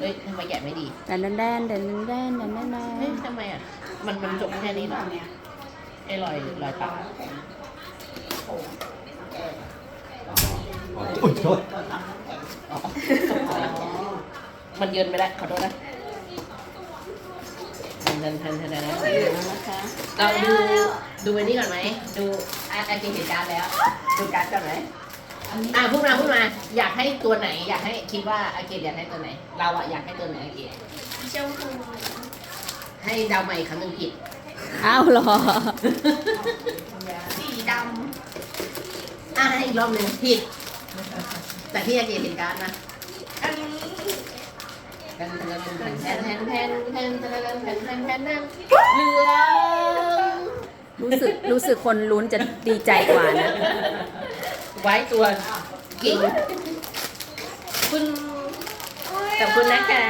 เฮ้ยทำไมแกะไม่ดีแดนแดนแดนแดนแดนแดนแดนแดเฮ้ยนทำไมอะ มันมันจบแค่นี้เหรอไอ้รอยรอยปากโอ้ยโทษอ๋อมันเยินไปแล้วขอโทษนะทันทันทันทันทันนะคะเราดูดูอันนี้ก่อนไหมดูอะอาเกเห็นการ์แล้ว ดูการ์ดก่อนไหม อะพูดมาพูดมา อยากให้ตัวไหน อยากให้คิดว่าอาเกตอยากให้ตัวไหน เราอะอยากให้ตัวไหนอาเกตชมพูให้เดาวใหม่อีกครั้งหนึ่งผิด อ้าวเหรอ สีดอะให้อีกรอบหนึ่งผิด แต่ที่อาเกตเห็นการ์ดนะำอันนี้แทนแทนแทนแทนแทนแทนแทนแทนแทนแทนแทนแทนแทนเหลืองรู้สึกรู้สึกคนลุ้นจะดีใจกว่านะ ไว้ตัวกิ่งคุณกับคุณนะคะ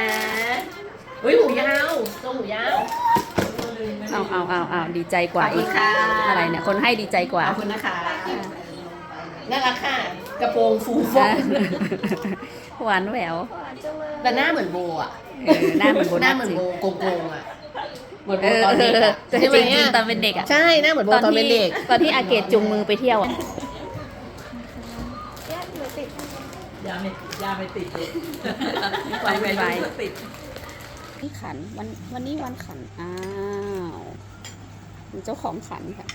อุ้ยหูยาวตัวหูยาวเอาเอาเอาเอาดีใจกว่าขอบคุอีณกค่ะอะไรเนี่ยคนให้ดีใจกว่าขอบคุณนะคะน่ารักค่ะ กระโปรงฟูฟ่องหวานแหววหวานจังเลยแต่หน้าเหมือนโบอะเออหน้าเหมือนโบหนัน้าสเหมือนจริงโบโกงโกงๆอะเหมือนโบเออตอนเด็กอะแต่ใช่ไหมจริงอะๆตอนเป็นเด็กอะใช่หน้าเหมือนโบตอนเป็นเด็กตอนที่อาเกตจุงมือไปเที่ยวอะแยกหรือติดยาไม่ยาไม่ติดเลยไปไปไปติดนี่ขันวันวันนี้วันขัน อ้าวเป็นเจ้าของขันค่ะ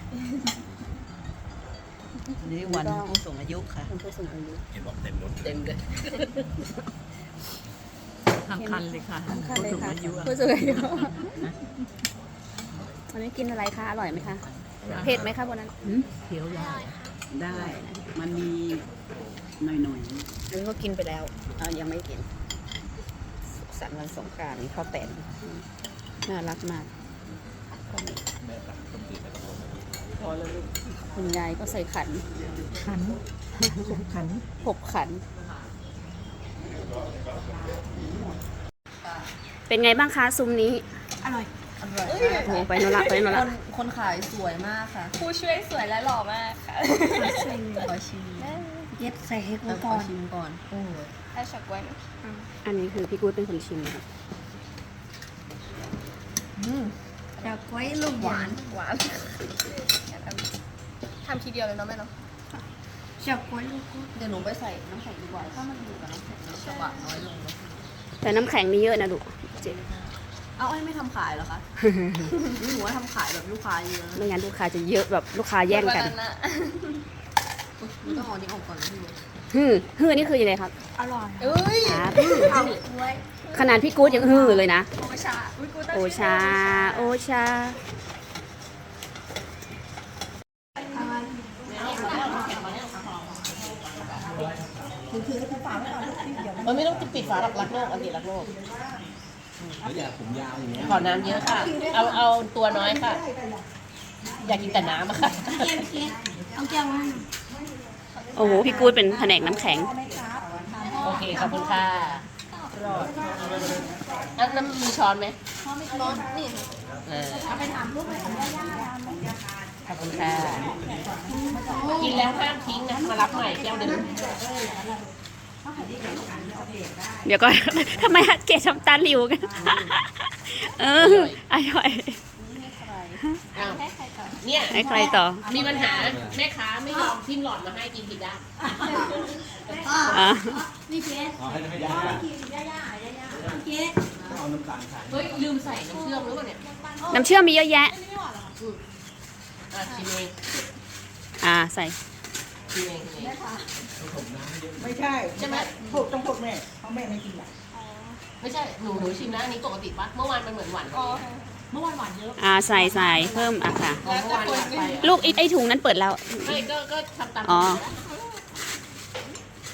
นี่วันผู้สูงอายุค่ะเป็นผู้สูงอายุเห็นบอกเต็มรถเต็มเลยทั้งคันเลยค่ะค่ะเลยผู้สูงค่ะอายุอะผู้สูงอายุวันนี้กินอะไรคะ อร่อยไหมคะ เผ็ดไหมคะบนนั้นเคี้ยวได้ได้ มันมี หน่อยอันนี้ก็กินไปแล้วเออยังไม่กินสุขสันต์วันสงกรานต์ข้าวแตนน่ารักมากก็มีๆพอแล้วลูกคุณยายก็ใส่ขัน ขันขันหกขัน เป็นไงบ้างคะซุ้มนี้ อร่อยโอ้โหไปโนนละไปโนนละคนขายสวยมากค่ะ ผู้ช่วยสวยและหล่อมากค่ะขอชิม เย็ดใส่เค้กขอชิมก่อนโอ้ยไอ้ช็อกไว้อันนี้คือพี่กู๊ดเป็นคนชิมนะครับดอกไว้ลูกหวานหวานทำทีเดียวเลยเนาะแม่เนาะดอกไว้ลูกเดี๋ยวหนูไปใส่น้ำแข็งดีกว่าถ้ามันอยู่กับน้ำแข็งมันจะหวานน้อยลงนะแต่น้ำแข็งนี่เยอะนะลูกเจ๊เอาไอ้ไม่ทำขายเหรอคะหนูว่าทำขายแบบลูกค้าเยอะไม่งั้นลูกค้าจะเยอะแบบลูกค้าแย่งกัน วัะหนูต้องเอาอันนี้ออกก่อนนะพี่ฮือฮือนี่คือยังไงครับอร่อยเอ้ยครับเอาไว้ขนาดพี่กู๊ดยังฮือเลยนะ โอชาอุ้ยกูตั้งโอชา โอชา มันไม่ต้องปิดฝาหรอกรักโลกอันนี้รักโลกแล้วอย่าผมยาวอย่างเงี้ยขอน้ำเยอะค่ะ เอาเอาตัวน้อยค่ะ อยากกินแต่น้ำอะค่ะ เอาแก้วมา โอ้โห พี่กู๊ดเป็นแผนกน้ำแข็ง โอเค ขอบคุณค่ะอันนั้นมีช้อนไหมร้อนนี่เออขอบคุณค่ะ กินแล้วห้ามทิ้งนะ มารับใหม่แก้วหนึ่งเดี๋ยวก็ ทำไมเกศทำตาหลิวกัน เอออร่อย อ้าว เนี่ยให้ใครต่อ มีปัญหาแม่ค้าไม่ยอมทิมหลอดมาให้กินผิดด้านอะเอาให้ให้ยาเฮ้ยลืมใส่น้ำเชื่อมหรือเปล่าเนี่ยน้ำเชื่อมมีเยอะแยะอะชิมเองอ่าใส่ชิมเองชิมเองไม่ใช่ใช่ไหมถูกต้องถูกแม่เพราะแม่ไม่กินอะไม่ใช่หนูหนูชิมนะอันนี้ปกติปะเมื่อวานมันเหมือนหวานกว่านี้ เมื่อวานหวานเยอะอ่าใส่ใส่เพิ่มอะค่ะอ๋อเมื่อวานหวานไปอะลูกไอ้ไอ้ถุงนั้นเปิดแล้ว ไม่ก็ก็ทำตามอ๋อ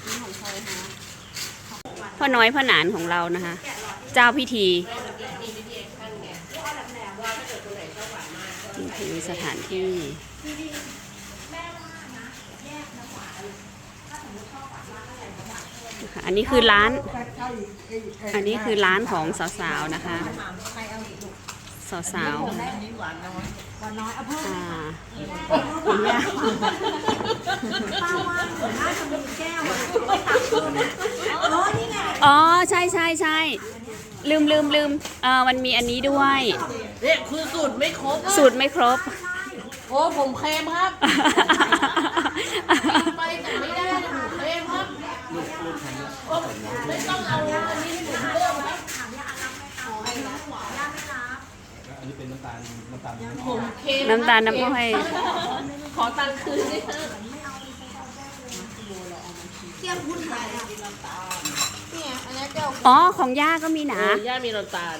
นี่ของใครคะพ่อน้อยพ่อหนานของเรานะคะ เจ้าพิธีนี่คือสถานที่อันนี้คือร้าน อันนี้คือร้านของสาวๆนะคะสาว ๆอ่าคุณย่าป้าว่าหนูน่าจะมีแก้วอะไม่ตักเพิ่มนะอ๋อนี่ไงอ๋ออ๋อใช่ใช่ใช่ลืมลืมลืมเออมันมีอันนี้ด้วย เนี่ยคือสูตรไม่ครบ สูตรไม่ครบ โอ้ผมเค็มครับ ไปแต่ไม่ได้นะผมเค็มครับโอ้ไม่ต้องเอาอันนี้ให้ผมเพิ่มครับอันนี้เป็นน้ำ ตาลน้ำตาลผมเค็มน้ำตาลน้ำอ้อย ขอตังค์คืนด้วยครับเนี่ยอันนี้แก้วอ๋อ ของย่าก็มีนะเออย่ามีน้ำตาล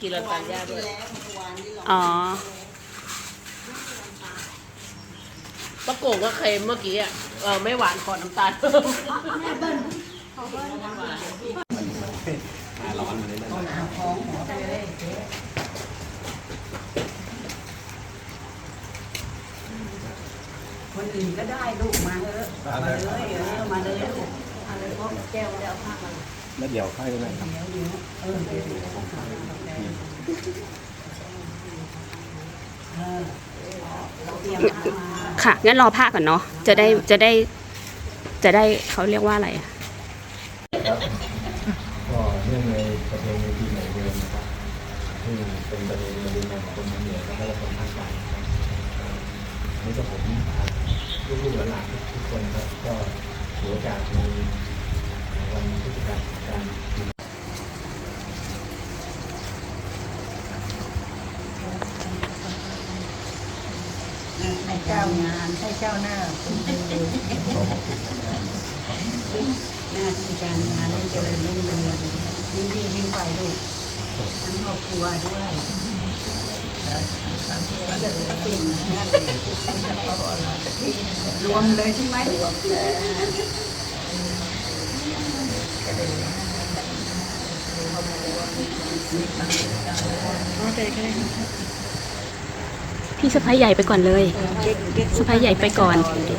กินน้ำตาลย่าด้วย อ๋อปะโกงก็เค็มเมื่อกี้อะเออไม่หวานขอน้ำตาลเพิ่มอ่าร้อนเลยนะ คนอื่นก็ได้ลูกมาเถอะมาเลยเออมาเลยลูกเอาเลยพ่อแก้วแล้วเอาผ้ามาแล้วเดี๋ยวค่อยไปครับเออเดี๋ยวเออเราเตรียมผ้ามา ค่ะ งั้นรอผ้าก่อนเนาะ จะได้ จะได้ จะได้เขาเรียกว่าอะไรอะ ก็เนื่องในประเพณีปีใหม่เดิมนะครับซึ่งเป็นประเพณีมาดูงานของคนเหนือแล้วก็คนภาคกลางนะครับอ่าอันนี้ก็ผมอ่า ลูกๆหลานๆทุกคนครับก็ถือโอกาสในวันเทศกาลกานต์ให้เจ้างานให้เจ้าหน้าหน้าที่การงานให้เจริญรุ่งเรืองยิ่งดียิ่งไปลูกทั้งครอบครัวด้วย รวมเลยใช่ไหมรวมเลยพี่สะพ้ายใหญ่ไปก่อนเลยสะพ้ายใหญ่ไปก่อนเก็บ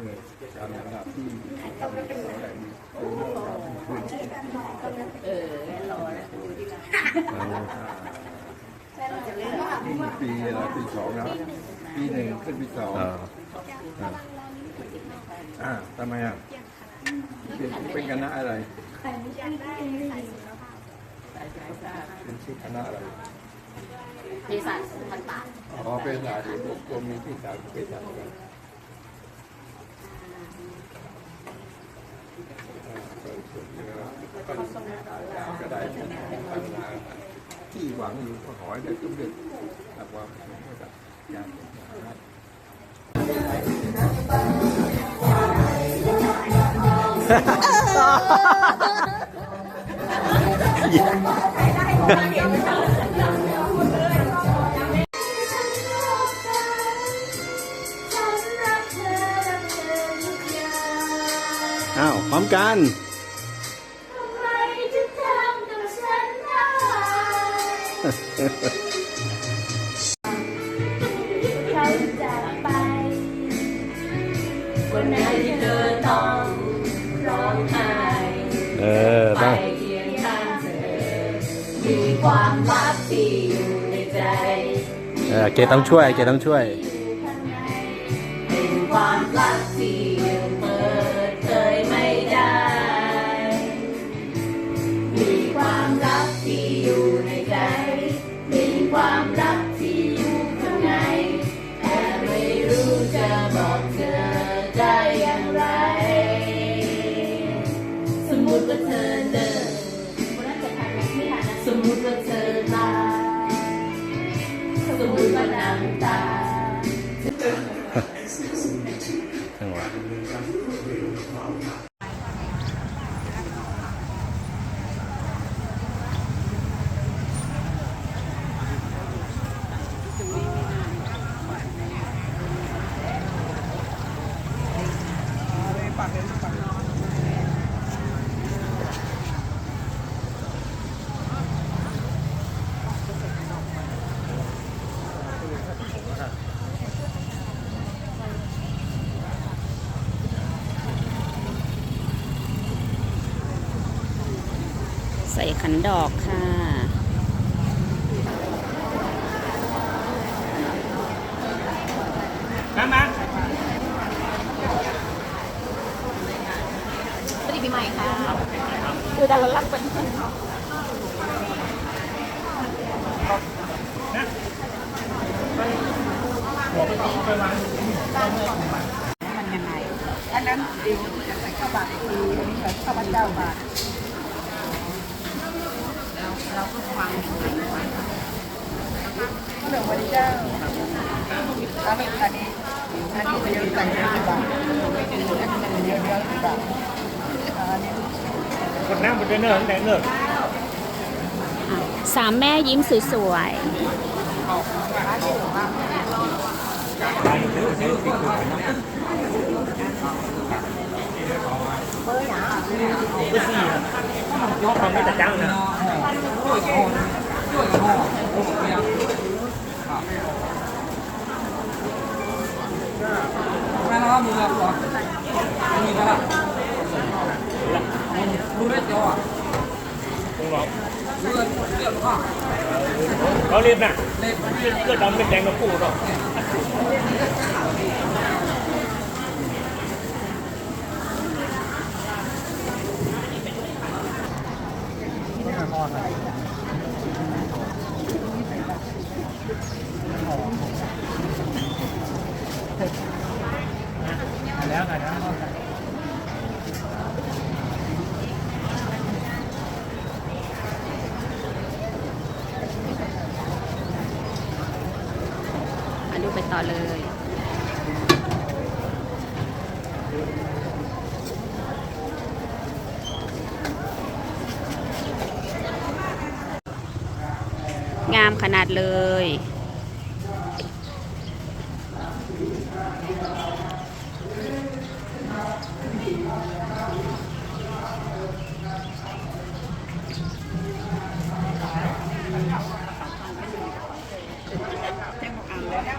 มพอดีสูงสูงมาแล้วลูกปีละปีสองแล้วปีหนึ่งขึ้นปีสองอ่าทำไมอะเป็นเป็นคณะอะไรเป็นชื่อคณะอะไรมีสัตว์พันปากอ๋อเป็นอาชีพกรมมีที่สามเป็นสา ที่หวังอยู่ก็ขอให้ได้สำเร็จแต่ว่าไม่ได้ยากอ้าวพร้อมกัน วันไหนที่เธอต้องร้องไห้เออต้องไปเคียงข้างเธอ มีความลับที่อยู่ในใจ เออเกดต้องช่วย เกดต้องช่วย จัง ส่ขันดอกค่ะ มามาสวัสดีปีใหม่ค่ะดูดาราลักเป็นมันยังไง อันนั้นเดี๋ยวจะใส่ข้าวบาททีอันนี้ใส่ข้าวบาทเจ้าบาท เราก็ฟังก็เหลือวันเจ้าแล้วเป็นอันนี้อันนี้เดียวใส่ห้าบาทอันนี้เดียวเดียวสิบบาทอันนี้คนนั่งบนเนินแต่เนินสามแม่ยิ้มสวย ยกความไม่ตะจังนะเขาเรียบนะเลือดดำเป็นแดงกระปูเนาะ แล้วกันนะ ๆมา ดูไปต่อเลย งามขนาดเลย มั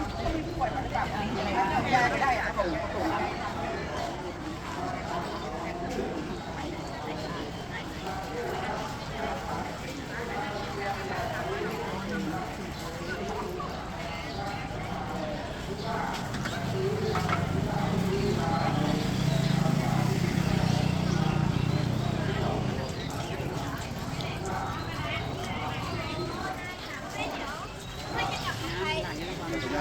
ม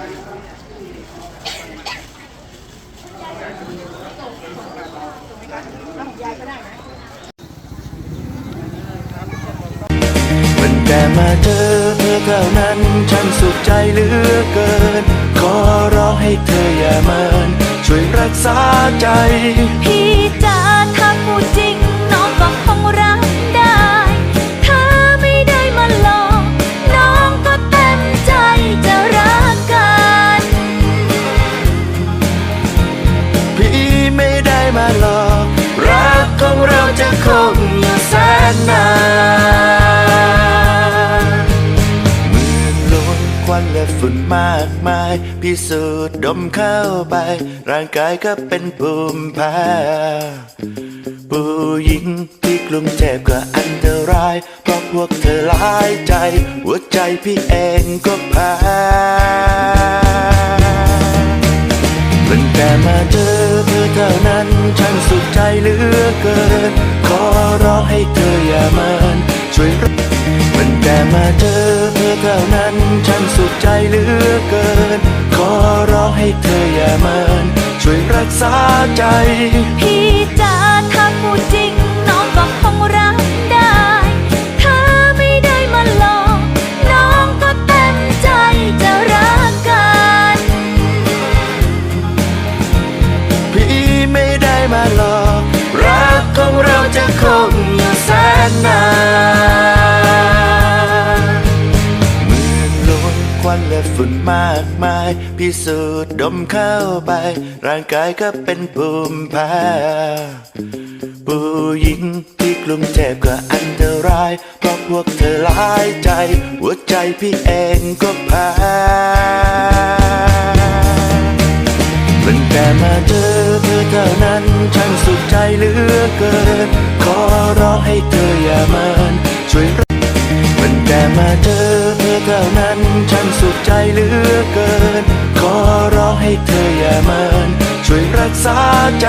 ันแต่มาเจอเธอเท่านั้นฉันสุขใจเหลือเกิน ขอร้องให้เธออย่าเมิน ช่วยรักษาใจ พี่จ๋าถ้าพูดจริง น้องก็คงรักายพิสูจน์ดมเข้าไป ร่างกายก็เป็นภูมิแพ้ผู้หญิงที่กรุงเทพก็อันตราย เพราะพวกเธอหลายใจ หัวใจพี่เองก็แพ้ตั้งแต่มาเจอเธอเท่านั้นฉันสุขใจเหลือเกิน ขอร้องให้เธออย่าเมินช่วยรั แต่มาเจอเธอเท่านั้นฉันสุขใจเหลือเกิน ขอร้องให้เธออย่าเมินช่วยรักษาใจพี่ ฝุ่นมากมาย พิสูจน์ดมเข้าไป ร่างกายก็เป็นภูมิแพ้ผู้หญิงที่กรุงเทพก็อันตราย เพราะพวกเธอหลายใจ หัวใจพี่เองก็แพ้ตั้งแต่มาเจอเธอเท่านั้น ฉันสุขใจเหลือเกิน ขอร้องให้เธออย่าเมิน เหลือเกิน ขอร้องให้เธออย่าเมินช่วยรักษาใจ